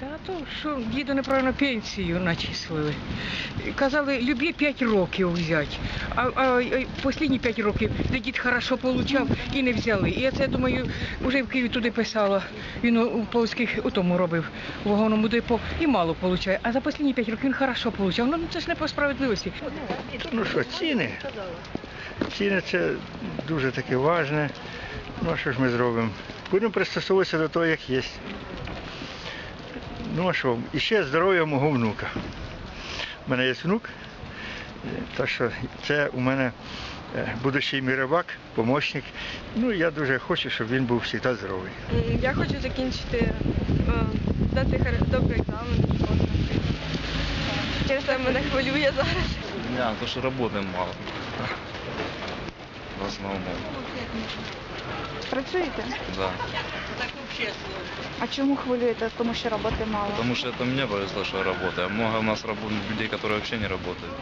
Та то, що діду неправильно пенсію начислили. Казали, любі 5 років взяти. А, а, а останні 5 років, де дід хорошо получав і не взяли. І я це думаю, вже в Києві туди писала. Він у, у у тому робив у вагонному депо і мало получає. А за останні 5 років він хорошо получав. Ну це ж не по справедливості. Ну що, ціни? Ціни це дуже таке важне. Ну а що ж ми зробимо? Будемо пристосовуватися до того, як є. Ну а що, і ще здоров'я мого внука. У мене є внук, так що це у мене е, будущий міровак, помощник. Ну і я дуже хочу, щоб він був завжди здоровий. Я хочу закінчити, е, здати хар- добрий екзамен. Через це мене хвилює зараз. Да, то что работаем мало. В основном, Працюєте? да. А чому хвилюєте? Тому що роботи мало. Потому что это мне повезло, что я работаю. А много у нас рабо- людей, которые вообще не работают.